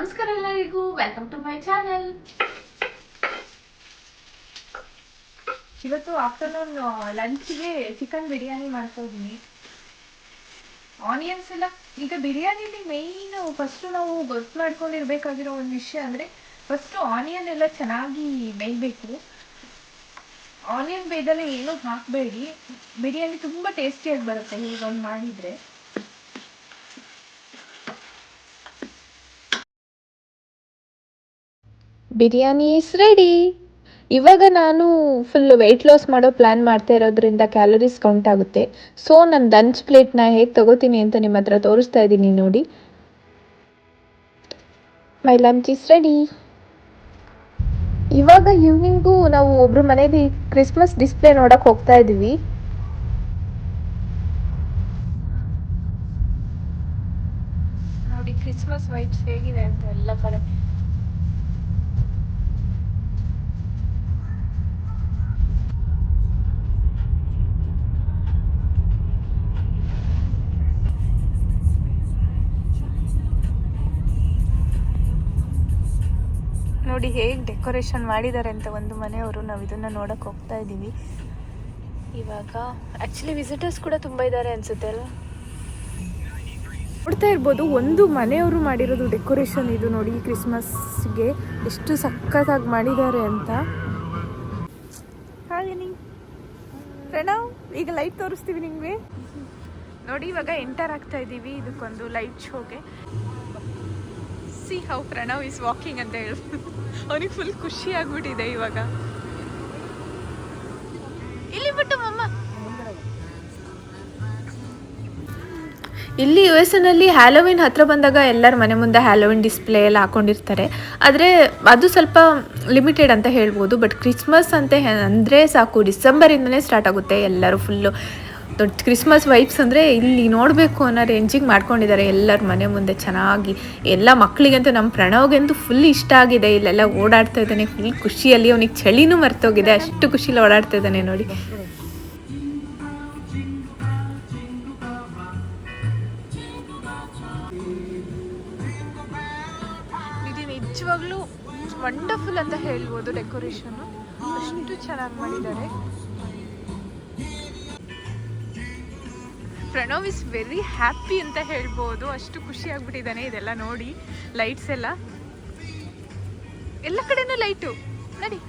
ನಮಸ್ಕಾರ ಎಲ್ಲರಿಗೂ. Welcome to my channel ಇವತ್ತು ಆಫ್ಟರ್ನೂನ್ ಲಂಚ್ಗೆ ಚಿಕನ್ ಬಿರಿಯಾನಿ ಮಾಡ್ತಾ ಇದ್ದೀನಿ. ಆನಿಯನ್ಸ್ ಎಲ್ಲ, ಈಗ ಬಿರಿಯಾನಿಲಿ ಮೇಯ್ನ್ ಫಸ್ಟ್ ನಾವು ಗೊತ್ತು ಮಾಡ್ಕೊಂಡಿರ್ಬೇಕಾಗಿರೋ ಒಂದು ವಿಷಯ ಅಂದರೆ ಫಸ್ಟು ಆನಿಯನ್ ಎಲ್ಲ ಚೆನ್ನಾಗಿ ಬೇಯಬೇಕು. ಆನಿಯನ್ ಬೇಯ್ದಲ್ಲೇ ಏನೂ ಹಾಕಬೇಡಿ. ಬಿರಿಯಾನಿ ತುಂಬ ಟೇಸ್ಟಿಯಾಗಿ ಬರುತ್ತೆ ಈಗ ಒಂದು ಮಾಡಿದರೆ. ಬಿರಿಯಾನಿ ಇಸ್ ರೆಡಿ ಇವಾಗ ನಾನು ಫುಲ್ ವೆಯ್ಟ್ ಲಾಸ್ ಮಾಡೋ ಪ್ಲ್ಯಾನ್ ಮಾಡ್ತಾ ಇರೋದ್ರಿಂದ ಕ್ಯಾಲೋರೀಸ್ ಕೌಂಟ್ ಆಗುತ್ತೆ. ಸೊ ನಾನು ಲಂಚ್ ಪ್ಲೇಟ್ನ ಹೇಗೆ ತಗೋತೀನಿ ಅಂತ ನಿಮ್ಮ ಹತ್ರ ತೋರಿಸ್ತಾ ಇದ್ದೀನಿ ನೋಡಿ. ಮೈ ಲಂಚ್ ಇಸ್ ರೆಡಿ ಇವಾಗ ಈವ್ನಿಂಗು ನಾವು ಒಬ್ರು ಮನೇಲಿ ಕ್ರಿಸ್ಮಸ್ ಡಿಸ್ಪ್ಲೇ ನೋಡಕ್ ಹೋಗ್ತಾ ಇದ್ವಿ ಕ್ರಿಸ್ಮಸ್ ವೈಟ್ಸ್ ಹೇಗಿದೆ ಅಂತ ಎಲ್ಲ ಕಡೆ. ನೋಡಿ ಹೇಗೆ ಡೆಕೋರೇಷನ್ ಮಾಡಿದ್ದಾರೆ ಅಂತ ಒಂದು ಮನೆಯವರು ನಾವು ಇದನ್ನ ನೋಡಕ್ಕೆ ಹೋಗ್ತಾ ಇದ್ದೀವಿ ಇವಾಗ ಆ್ಯಕ್ಚುಲಿ ವಿಸಿಟರ್ಸ್ ಕೂಡ ತುಂಬ ಇದ್ದಾರೆ ಅನ್ಸುತ್ತೆ ಅಲ್ಲ ನೋಡ್ತಾ ಇರ್ಬೋದು, ಒಂದು ಮನೆಯವರು ಮಾಡಿರೋದು ಡೆಕೋರೇಷನ್ ಇದು ನೋಡಿ ಕ್ರಿಸ್ಮಸ್ಗೆ ಎಷ್ಟು ಸಖತ್ತಾಗಿ ಮಾಡಿದ್ದಾರೆ ಅಂತ. ಹಾಗೆ ನೀ ಪ್ರಣವ್, ಈಗ ಲೈಟ್ ತೋರಿಸ್ತೀವಿ ನಿಮಗೆ. ನೋಡಿ ಇವಾಗ ಎಂಟರ್ ಆಗ್ತಾ ಇದ್ದೀವಿ ಇದಕ್ಕೊಂದು light ಶೋಗೆ see how Pranav is walking ಅಂತ ಹೇಳಿ ಅವನಿಗೆ ಫುಲ್ ಖುಷಿ ಆಗ್ಬಿಟ್ಟಿದೆ ಇವಾಗ. ಇಲ್ಲಿ ಬಿಟ್ಟು ಮಮ್ಮ. ಇಲ್ಲಿ ಯು ಎಸ್ ಎನಲ್ಲಿ ಹ್ಯಾಲೋವಿನ್ ಹತ್ರ ಬಂದಾಗ ಎಲ್ಲರ ಮನೆ ಮುಂದೆ ಹ್ಯಾಲೋವಿನ್ ಡಿಸ್ಪ್ಲೇ ಎಲ್ಲ ಹಾಕೊಂಡಿರ್ತಾರೆ. ಆದರೆ ಅದು ಸ್ವಲ್ಪ ಲಿಮಿಟೆಡ್ ಅಂತ ಹೇಳ್ಬೋದು ಬಟ್ ಕ್ರಿಸ್ಮಸ್ ಅಂತ ಅಂದರೆ ಸಾಕು ಡಿಸೆಂಬರಿಂದನೇ ಸ್ಟಾರ್ಟ್ ಆಗುತ್ತೆ ಎಲ್ಲರೂ ಫುಲ್ಲು ದೊಡ್ಡ ಕ್ರಿಸ್ಮಸ್ ವೈಬ್ಸ್ ಅಂದರೆ ಇಲ್ಲಿ ನೋಡಬೇಕು ಅನ್ನೋ ರೇಂಜಿಗೆ ಮಾಡ್ಕೊಂಡಿದ್ದಾರೆ ಎಲ್ಲರ ಮನೆ ಮುಂದೆ ಚೆನ್ನಾಗಿ. ಎಲ್ಲ ಮಕ್ಕಳಿಗಂತೂ ನಮ್ಮ ಪ್ರಣವ್ಗಂತೂ ಫುಲ್ ಇಷ್ಟ ಆಗಿದೆ. ಇಲ್ಲೆಲ್ಲ ಓಡಾಡ್ತಾ ಇದ್ದಾನೆ ಫುಲ್ ಖುಷಿಯಲ್ಲಿ ಅವನಿಗೆ ಚಳಿನೂ ಮರ್ತೋಗಿದೆ. ಅಷ್ಟು ಖುಷಿಲಿ ಓಡಾಡ್ತಾ ಇದ್ದಾನೆ ನೋಡಿ. ನಿಜವಾಗ್ಲೂ ವಂಡರ್ಫುಲ್ ಅಂತ ಹೇಳ್ಬೋದು ಡೆಕೋರೇಷನ್ ಅಷ್ಟು ಚೆನ್ನಾಗಿ ಮಾಡಿದ್ದಾರೆ. ಪ್ರಣವ್ ಇಸ್ ವೆರಿ ಹ್ಯಾಪಿ ಅಂತ ಹೇಳ್ಬೋದು. ಅಷ್ಟು ಖುಷಿ ಆಗ್ಬಿಟ್ಟಿದ್ದಾನೆ ಇದೆಲ್ಲ ನೋಡಿ. ಲೈಟ್ಸ್ ಎಲ್ಲ. ಎಲ್ಲ ಕಡೆನೂ ಲೈಟು ನಡಿ.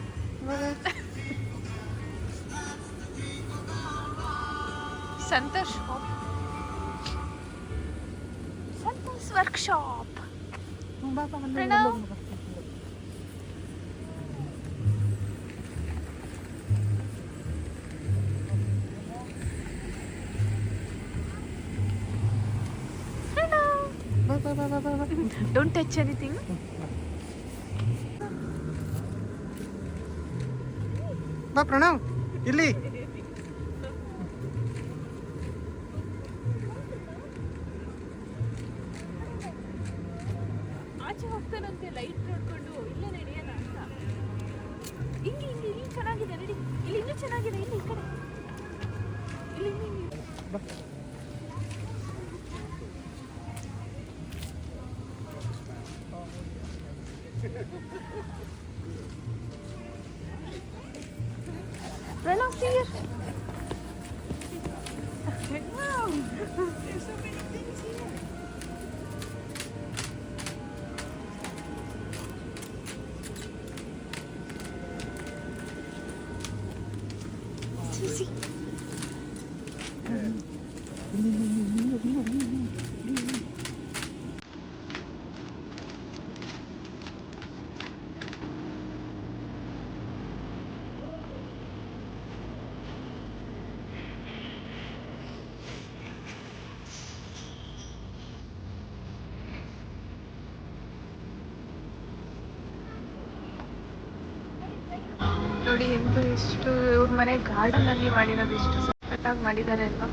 Santosh. Santosh workshop Pranav. Don't touch anything ಬಾ ಪ್ರಣವ್ ಇಲ್ಲಿ. ಆಚೆ ಹೋಗ್ತಾನಂತೆ ಲೈಟ್ ನೋಡ್ಕೊಂಡು. ಇಲ್ಲೇ ನಡೆಯೋಣ ಅಂತ. ಇಲ್ಲಿ ಇಲ್ಲಿ ಇಲ್ಲಿ ಚೆನ್ನಾಗಿದೆ ನಡಿ. ಇಲ್ಲಿ ಇನ್ನೂ ಚೆನ್ನಾಗಿದೆ ಇಲ್ಲಿ ಈ ಕಡೆ. ಇಲ್ಲಿ ಇಲ್ಲಿ, ಇಲ್ಲಿ. Run out here. Wow. There's so many ನೋಡಿ ಎಂತ ಎಷ್ಟು ಇವ್ರ ಮನೆ ಗಾರ್ಡನ್ ಅಲ್ಲಿ ಮಾಡಿರೋದು ಎಷ್ಟು ಸಖತ್ತಾಗಿ ಮಾಡಿದ್ದಾರೆ ಅಲ್ವಾ?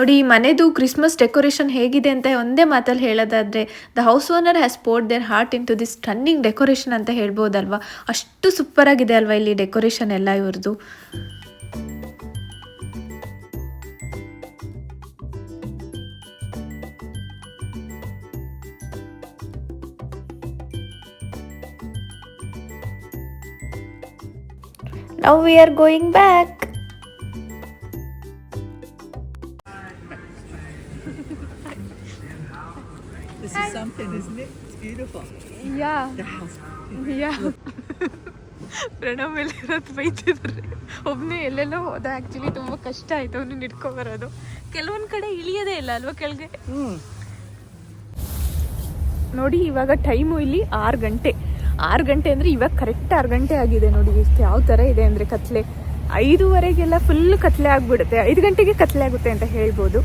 ನೋಡಿ, ಈ ಮನೆದು ಕ್ರಿಸ್ಮಸ್ ಡೆಕೋರೇಷನ್ ಹೇಗಿದೆ ಅಂತ ಒಂದೇ ಮಾತಲ್ಲಿ ಹೇಳೋದಾದರೆ the house owner has poured their heart in to this stunning decoration ಅಂತ ಹೇಳ್ಬೋದಲ್ವಾ ಅಷ್ಟು ಸೂಪರ್ ಆಗಿದೆ ಅಲ್ವಾ ಇಲ್ಲಿ ಡೆಕೋರೇಷನ್ ಎಲ್ಲ ಇವ್ರದ್ದು Now we are going back. This is something, isn't it? It's beautiful. Yeah. The house. Yeah. Pranav ಮೇಲೆ ಇರೋದು ಬೈತಿದ್ದಾರೆ ಒಬ್ಬನೇ ಎಲ್ಲೆಲ್ಲೋ ಹೋದ ಆ್ಯಕ್ಚುಲಿ ತುಂಬ ಕಷ್ಟ ಆಯಿತು ಅವನು ಇಟ್ಕೊಬರೋದು ಕೆಲವೊಂದು ಕಡೆ ಇಳಿಯೋದೇ ಇಲ್ಲ ಅಲ್ವಾ ಕೆಳಗೆ ನೋಡಿ ಇವಾಗ ಟೈಮು ಇಲ್ಲಿ ಆರು ಗಂಟೆ ಆರು ಗಂಟೆ ಅಂದರೆ ಇವಾಗ ಕರೆಕ್ಟ್ ಆರು ಗಂಟೆ ಆಗಿದೆ ನೋಡಿ ಎಷ್ಟು ಯಾವ ಥರ ಇದೆ ಅಂದರೆ ಕತ್ಲೆ ಐದೂವರೆಗೆಲ್ಲ ಫುಲ್ ಕತ್ಲೆ ಆಗ್ಬಿಡುತ್ತೆ ಐದು ಗಂಟೆಗೆ ಕತ್ಲೆ ಆಗುತ್ತೆ ಅಂತ ಹೇಳ್ಬೋದು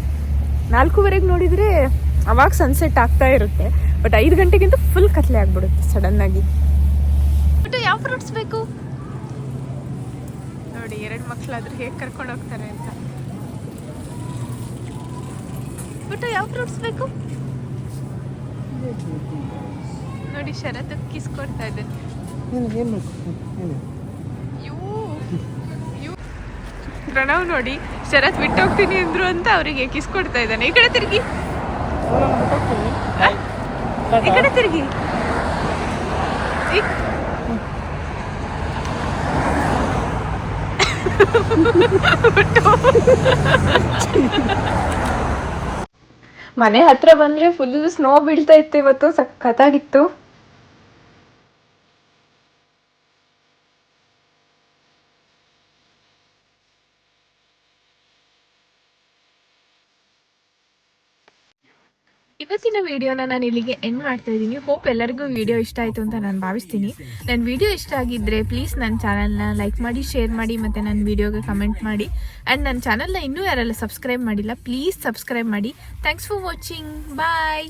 ನಾಲ್ಕೂವರೆಗೆ ನೋಡಿದರೆ ಅವಾಗ ಸನ್ಸೆಟ್ ಆಗ್ತಾ ಇರುತ್ತೆ. ಬಟ್ ಐದು ಗಂಟೆಗಿಂತ ಫುಲ್ ಕತ್ಲೆ ಆಗ್ಬಿಡುತ್ತೆ ಸಡನ್ನಾಗಿ ಬಟ್ ಯಾವ ಫ್ರೂಟ್ಸ್ ಬೇಕು? ನೋಡಿ ಎರಡು ಮಕ್ಕಳಾದ್ರೂ ಹೇಗೆ ಕರ್ಕೊಂಡು ಹೋಗ್ತಾರೆ ಅಂತ. ಬಟ್ ಯಾವ ಫ್ರೂಟ್ಸ್ ಬೇಕು? ನೋಡಿ ಶರತ್ ಕಿಸ್ ಕೊಡ್ತಾ ಇದ್ದಾನೆ ಪ್ರಣವ್ ನೋಡಿ ಶರತ್ ಬಿಟ್ಟೋಗ್ತೀನಿ ಅಂದ್ರು ಅಂತ ಅವರಿಗೆ ಕಿಸ್ ಕೊಡ್ತಾ ಇದ್ದಾನೆ. ಈ ಕಡೆ ತಿರುಗಿ. ಈ ಕಡೆ ತಿರುಗಿ. ಮನೆ ಹತ್ರ ಬಂದ್ರೆ ಫುಲ್ ಸ್ನೋ ಬೀಳ್ತಾ ಇತ್ತು ಇವತ್ತು ಸಖತ್ತಾಗಿತ್ತು. ಇವತ್ತಿನ ವಿಡಿಯೋನ ನಾನು ಇಲ್ಲಿಗೆ ಎಂಡ್ ಮಾಡ್ತಾ ಇದ್ದೀನಿ. ಹೋಪ್ ಎಲ್ಲರಿಗೂ ವಿಡಿಯೋ ಇಷ್ಟ ಆಯಿತು ಅಂತ ನಾನು ಭಾವಿಸ್ತೀನಿ. ನನ್ನ ವಿಡಿಯೋ ಇಷ್ಟ ಆಗಿದ್ದರೆ ಪ್ಲೀಸ್ ನನ್ನ ಚಾನಲ್ನ ಲೈಕ್ ಮಾಡಿ ಶೇರ್ ಮಾಡಿ ಮತ್ತು ನನ್ನ ವಿಡಿಯೋಗೆ ಕಮೆಂಟ್ ಮಾಡಿ. ಆ್ಯಂಡ್ ನನ್ನ ಚಾನಲ್ನ ಇನ್ನೂ ಯಾರೆಲ್ಲ ಸಬ್ಸ್ಕ್ರೈಬ್ ಮಾಡಿಲ್ಲ ಪ್ಲೀಸ್ ಸಬ್ಸ್ಕ್ರೈಬ್ ಮಾಡಿ. Thanks for watching bye